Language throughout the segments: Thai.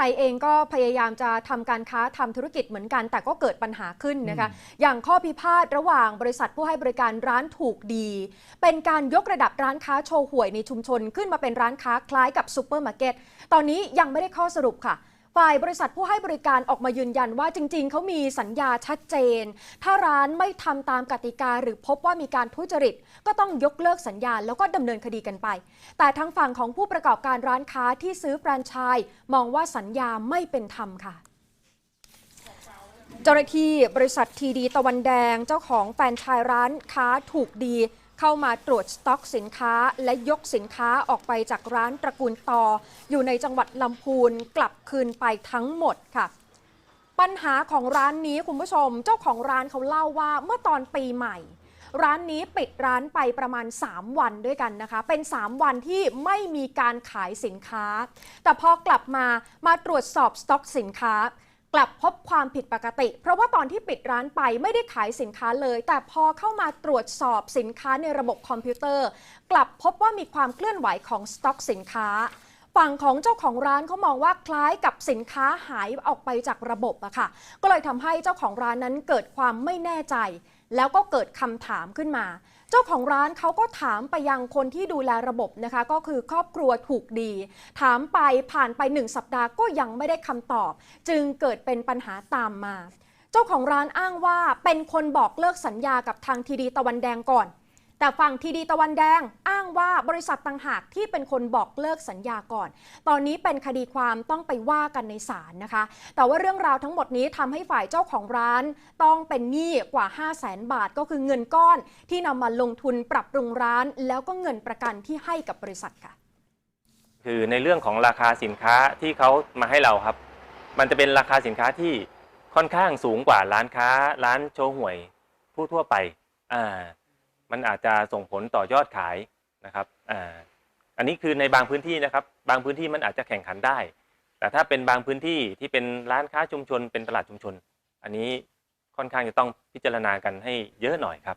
ไทยเองก็พยายามจะทำการค้าทำธุรกิจเหมือนกัน แต่ก็เกิดปัญหาขึ้นนะคะ อย่างข้อพิพาทระหว่างบริษัทผู้ให้บริการร้านถูกดี เป็นการยกระดับร้านค้าโชว์หวยในชุมชน ขึ้นมาเป็นร้านค้าคล้ายกับซูเปอร์มาร์เก็ตตอนนี้ยังไม่ได้ข้อสรุปค่ะ ฝ่ายบริษัทผู้ให้บริการออกมายืนยันว่าจริง ๆ เขามีสัญญาชัดเจน ถ้าร้านไม่ทำตามกติกาหรือพบว่ามีการทุจริต ก็ต้องยกเลิกสัญญาแล้วก็ดำเนินคดีกันไป แต่ทางฝั่งของผู้ประกอบการร้านค้าที่ซื้อแฟรนไชส์มองว่าสัญญาไม่เป็นธรรมค่ะเจ้าหน้าที่บริษัททีดีตะวันแดงเจ้าของแฟรนไชส์ร้านค้าถูกดี เข้ามาตรวจสต็อกสินค้าและยกสินค้าออกไปจากร้านตระกูลตอ อยู่ในจังหวัดลำพูนกลับคืนไปทั้งหมดค่ะ ปัญหาของร้านนี้คุณผู้ชม เจ้าของร้านเขาเล่าว่าเมื่อตอนปีใหม่ ร้านนี้ปิดร้านไปประมาณ 3 วันด้วยกันนะคะ เป็น 3 วันที่ไม่มีการขายสินค้า แต่พอกลับมามาตรวจสอบสต็อกสินค้า กลับพบความผิดปกติ เพราะว่าตอนที่ปิดร้านไปไม่ได้ขายสินค้าเลย แต่พอเข้ามาตรวจสอบสินค้าในระบบคอมพิวเตอร์ กลับพบว่ามีความเคลื่อนไหวของสต็อกสินค้า ฝั่งของเจ้าของร้านเขามองว่าคล้ายกับสินค้าหายออกไปจากระบบอะค่ะ ก็เลยทำให้เจ้าของร้านนั้นเกิดความไม่แน่ใจ แล้วก็เกิดคำถามขึ้นมา เจ้าของร้านเขาก็ถามไปยังคนที่ดูแลระบบนะคะ ก็คือครอบครัวถูกดี ถามไปผ่านไปหนึ่งสัปดาห์ก็ยังไม่ได้คำตอบ จึงเกิดเป็นปัญหาตามมา เจ้าของร้านอ้างว่าเป็นคนบอกเลิกสัญญากับทางทีดีตะวันแดงก่อน แต่ฝั่งทีดีตะวันแดงอ้างว่าบริษัทต่างหากที่เป็นคนบอกเลิกสัญญาก่อน ตอนนี้เป็นคดีความต้องไปว่ากันในศาลนะคะ แต่ว่าเรื่องราวทั้งหมดนี้ทำให้ฝ่ายเจ้าของร้านต้องเป็นหนี้กว่า 5 0 0แสนบาทก็คือเงินก้อนที่นำมาลงทุนปรับปรุงร้าน แล้วก็เงินประกันที่ให้กับบริษัทค่ะ คือในเรื่องของราคาสินค้าที่เขามาให้เราครับ มันจะเป็นราคาสินค้าที่ค่อนข้างสูงกว่าร้านค้า ร้านโชว์หวยผู้ทั่วไปอ่า มันอาจจะส่งผลต่อยอดขายนะครับอ่าอันนี้คือในบางพื้นที่นะครับ บางพื้นที่มันอาจจะแข่งขันได้ แต่ถ้าเป็นบางพื้นที่ที่เป็นร้านค้าชุมชน เป็นตลาดชุมชน อันนี้ค่อนข้างจะต้องพิจารณากันให้เยอะหน่อยครับ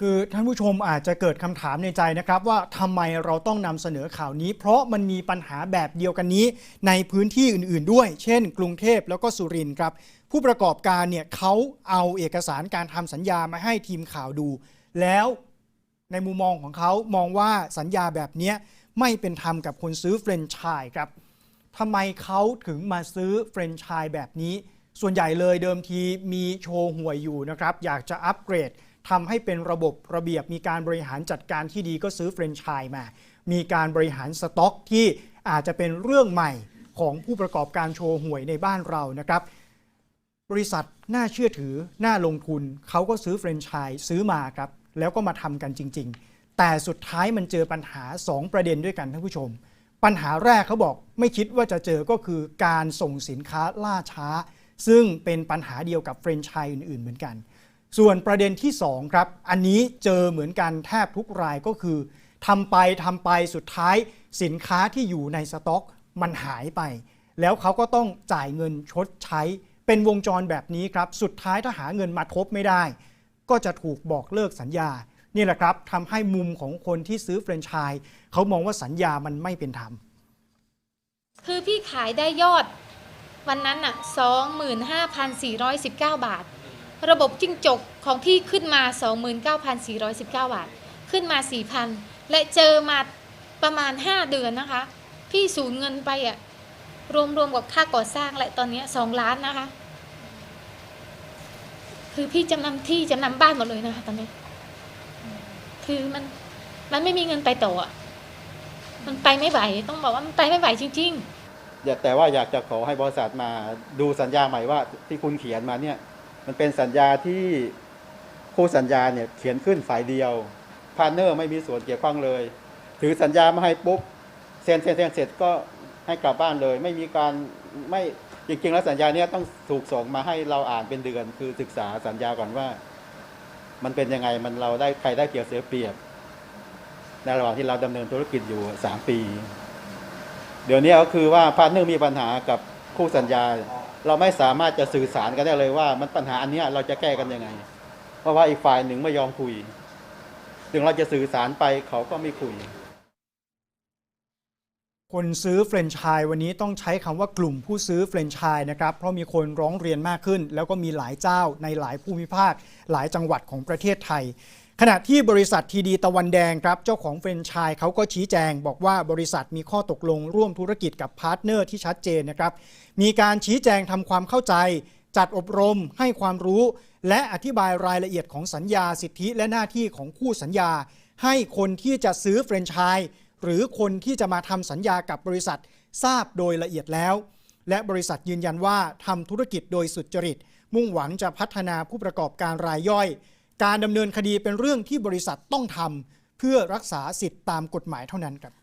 คือท่านผู้ชมอาจจะเกิดคำถามในใจนะครับว่าทำไมเราต้องนำเสนอข่าวนี้ เพราะมันมีปัญหาแบบเดียวกันนี้ ในพื้นที่อื่นๆด้วย เช่น กรุงเทพแล้วก็สุรินทร์ครับ ผู้ประกอบการเนี่ยเขาเอาเอกสารการทำสัญญามาให้ทีมข่าวดู แล้วในมุมมองของเขามองว่าสัญญาแบบนี้ไม่เป็นธรรมกับคนซื้อเฟรนไชส์ครับทำไมเขาถึงมาซื้อเฟรนไชส์แบบนี้ ส่วนใหญ่เลยเดิมทีมีโชว์หวยอยู่นะครับ อยากจะอัปเกรดทำให้เป็นระบบระเบียบมีการบริหารจัดการที่ดีก็ซื้อเฟรนไชส์มา มีการบริหารสต็อกที่อาจจะเป็นเรื่องใหม่ของผู้ประกอบการโชว์หวยในบ้านเรานะครับ บริษัทน่าเชื่อถือ น่าลงทุน เขาก็ซื้อแฟรนไชส์ซื้อมาครับ แล้วก็มาทำกันจริง ๆ แต่สุดท้ายมันเจอปัญหา 2 ประเด็นด้วยกันท่านผู้ชม ปัญหาแรกเขาบอกไม่คิดว่าจะเจอก็คือการส่งสินค้าล่าช้า ซึ่งเป็นปัญหาเดียวกับแฟรนไชส์อื่น ๆ เหมือนกัน ส่วนประเด็นที่ 2 ครับ อันนี้เจอเหมือนกันแทบทุกรายก็คือทำไปทำไปสุดท้าย สินค้าที่อยู่ในสต็อก มันหายไป แล้วเขาก็ต้องจ่ายเงินชดใช้ เป็นวงจรแบบนี้ครับ สุดท้ายถ้าหาเงินมาทบไม่ได้ ก็จะถูกบอกเลิกสัญญา นี่แหละครับทำให้มุมของคนที่ซื้อแฟรนไชส์เขามองว่าสัญญามันไม่เป็นธรรม คือพี่ขายได้ยอด วันนั้นอะสองหมื่นห้าพันสี่ร้อยสิบเก้าบาท ระบบจิ้งจกของพี่ขึ้นมาสองหมื่นเก้าพันสี่ร้อยสิบเก้าบาท ขึ้นมาสี่พันและเจอมาประมาณห้าเดือนนะคะ พี่สูญเงินไปอะรวมรวมกับค่าก่อสร้างและตอนนี้สองล้านนะคะ คือพี่จำนำที่จำนำบ้านหมดเลยนะคะตอนนี้ คือมันมันไม่มีเงินไปต่ออะมันไปไม่ไหวต้องบอกว่ามันไปไม่ไหวจริง ๆ อย่าแต่ว่าอยากจะขอให้บริษัทมาดูสัญญาใหม่ว่าที่คุณเขียนมาเนี่ย มันเป็นสัญญาที่คู่สัญญาเนี่ยเขียนขึ้นฝ่ายเดียวพาร์เนอร์ไม่มีส่วนเกี่ยวข้องเลย ถือสัญญามาให้ปุ๊บเซ็นเซ็นเซ็นเสร็จก็ให้กลับบ้านเลย ไม่มีการไม่ จริงๆแล้วสัญญาเนี่ยต้องถูกส่งมาให้เราอ่านเป็นเดือน คือศึกษาสัญญาก่อนว่า มันเป็นยังไงมันเราได้ใครได้เกี่ยวเสียเปรียบ ในระหว่างที่เราดำเนินธุรกิจอยู่สามปี เดี๋ยวนี้ก็คือว่าพาร์ทเนอร์มีปัญหากับคู่สัญญา เราไม่สามารถจะสื่อสารกันได้เลยว่า มันปัญหาอันนี้เราจะแก้กันยังไง เพราะว่าอีกฝ่ายหนึ่งไม่ยอมคุย ถึงเราจะสื่อสารไปเขาก็ไม่คุย คนซื้อเฟรนไชส์วันนี้ต้องใช้คำว่ากลุ่มผู้ซื้อเฟรนไชส์นะครับ เพราะมีคนร้องเรียนมากขึ้น แล้วก็มีหลายเจ้าในหลายภูมิภาค หลายจังหวัดของประเทศไทย ขณะที่บริษัททีดีตะวันแดงครับ เจ้าของเฟรนไชส์เขาก็ชี้แจง บอกว่าบริษัทมีข้อตกลงร่วมธุรกิจกับพาร์ทเนอร์ที่ชัดเจนนะครับ มีการชี้แจงทำความเข้าใจ จัดอบรม ให้ความรู้ และอธิบายรายละเอียดของสัญญาสิทธิและหน้าที่ของคู่สัญญา ให้คนที่จะซื้อเฟรนไชส์ หรือคนที่จะมาทำสัญญากับบริษัททราบโดยละเอียดแล้ว และบริษัทยืนยันว่าทำธุรกิจโดยสุจริต มุ่งหวังจะพัฒนาผู้ประกอบการรายย่อย การดำเนินคดีเป็นเรื่องที่บริษัทต้องทำเพื่อรักษาสิทธิตามกฎหมายเท่านั้นครับ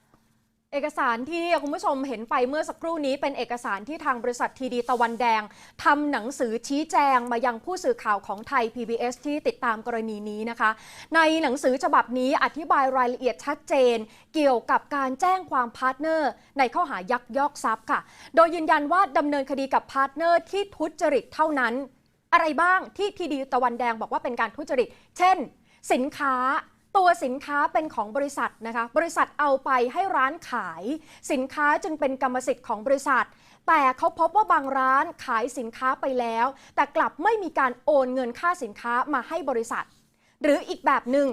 เอกสารที่คุณผู้ชมเห็นไปเมื่อสักครู่นี้เป็นเอกสารที่ทางบริษัททีดีตะวันแดงทำหนังสือชี้แจงมายังผู้สื่อข่าวของไทย PBS ที่ติดตามกรณีนี้นะคะ ในหนังสือฉบับนี้อธิบายรายละเอียดชัดเจน เกี่ยวกับการแจ้งความพาร์ทเนอร์ ในข้อหายักยอกทรัพย์ค่ะ โดยยืนยันว่าดำเนินคดีกับพาร์ทเนอร์ที่ทุจริตเท่านั้น อะไรบ้างที่ทีดีตะวันแดงบอกว่าเป็นการทุจริต เช่น สินค้า ตัวสินค้าเป็นของบริษัทนะคะ บริษัทเอาไปให้ร้านขาย สินค้าจึงเป็นกรรมสิทธิ์ของบริษัท แต่เขาพบว่าบางร้านขายสินค้าไปแล้ว แต่กลับไม่มีการโอนเงินค่าสินค้ามาให้บริษัท หรืออีกแบบหนึ่ง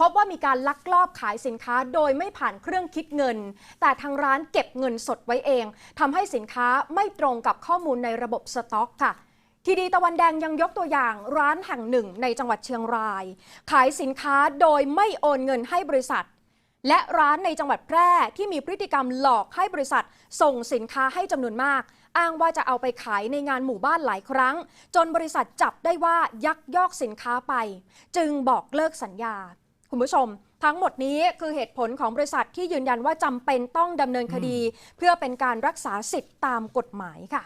พบว่ามีการลักลอบขายสินค้าโดยไม่ผ่านเครื่องคิดเงิน แต่ทางร้านเก็บเงินสดไว้เองทำให้สินค้าไม่ตรงกับข้อมูลในระบบสต็อกค่ะ ทีดีตะวันแดงยังยกตัวอย่างร้านแห่งหนึ่งในจังหวัดเชียงราย ขายสินค้าโดยไม่โอนเงินให้บริษัท และร้านในจังหวัดแพร่ที่มีพฤติกรรมหลอกให้บริษัท ส่งสินค้าให้จำนวนมาก อ้างว่าจะเอาไปขายในงานหมู่บ้านหลายครั้ง จนบริษัทจับได้ว่ายักยอกสินค้าไป จึงบอกเลิกสัญญา คุณผู้ชมทั้งหมดนี้คือเหตุผลของบริษัทที่ยืนยันว่าจำเป็นต้องดำเนินคดี เพื่อเป็นการรักษาสิทธิ์ตามกฎหมายค่ะ